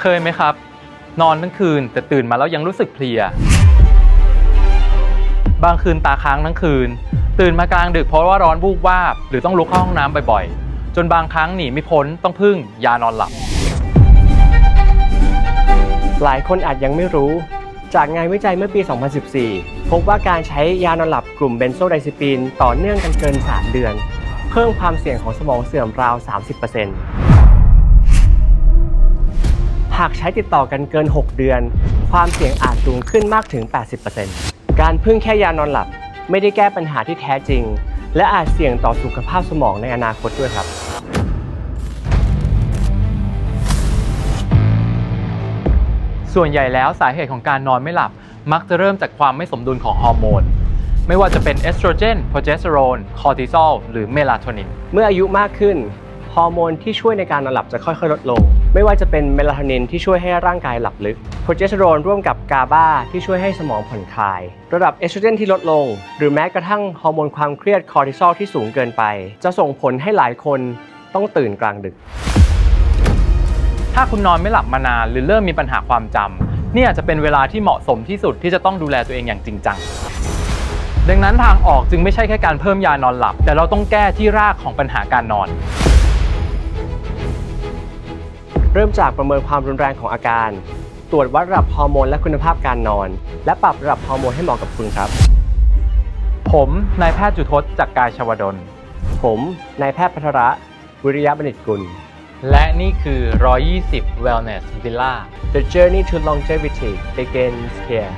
เคยไหมครับ นอนทั้งคืนแต่ตื่นมาแล้วยังรู้สึกเพลีย บางคืนตาค้างทั้งคืน ตื่นมากลางดึกเพราะว่าร้อนวูบวาบ หรือต้องลุกเข้าห้องน้ำบ่อยๆ จนบางครั้งหนีไม่พ้นต้องพึ่งยานอนหลับ หลายคนอาจยังไม่รู้ จากงานวิจัยเมื่อปี 2014 พบว่าการใช้ยานอนหลับกลุ่มเบนโซไดซิปีนต่อเนื่องกันเกิน 3 เดือน เพิ่มความเสี่ยงของสมองเสื่อมราว 30% หากใช้ติดต่อกันเกิน 6 เดือน ความเสี่ยงอาจสูงขึ้นมากถึง 80%การพึ่งแค่ยานอนหลับ ไม่ได้แก้ปัญหาที่แท้จริง และอาจเสี่ยงต่อสุขภาพสมองในอนาคตด้วยครับส่วนใหญ่แล้วสาเหตุของการนอนไม่หลับ มักจะเริ่มจากความไม่สมดุลของฮอร์โมน ไม่ว่าจะเป็นเอสโตรเจน โปรเจสเตอโรน คอร์ติซอล หรือเมลาโทนิน เมื่ออายุมากขึ้น ฮอร์โมนที่ช่วยในการนอนหลับจะค่อยๆ ลดลง ไม่ว่าจะเป็นเมลาโทนินที่ช่วยให้ร่างกายหลับลึก โปรเจสเตอโรนร่วมกับกาบาที่ช่วยให้สมองผ่อนคลาย ระดับเอสโตรเจนที่ลดลง หรือแม้กระทั่งฮอร์โมนความเครียดคอร์ติซอลที่สูงเกินไป จะส่งผลให้หลายคนต้องตื่นกลางดึก ถ้าคุณนอนไม่หลับมานานหรือเริ่มมีปัญหาความจำเนี่ยจะเป็นเวลาที่เหมาะสมที่สุดที่จะต้องดูแลตัวเองอย่างจริงจังดังนั้นทางออกจึงไม่ใช่แค่การเพิ่มยานอนหลับ แต่เราต้องแก้ที่รากของปัญหาการนอน เริ่มจากประเมินความรุนแรงของอาการ ตรวจวัดระดับฮอร์โมนและคุณภาพการนอน และปรับระดับฮอร์โมนให้เหมาะกับคุณครับ ผมนายแพทย์จุทศจากกายชวดล ผมนายแพทย์พัทระ วิริยะบัณฑิตกุล และนี่คือ 120 Wellness Villa The journey to longevity begins here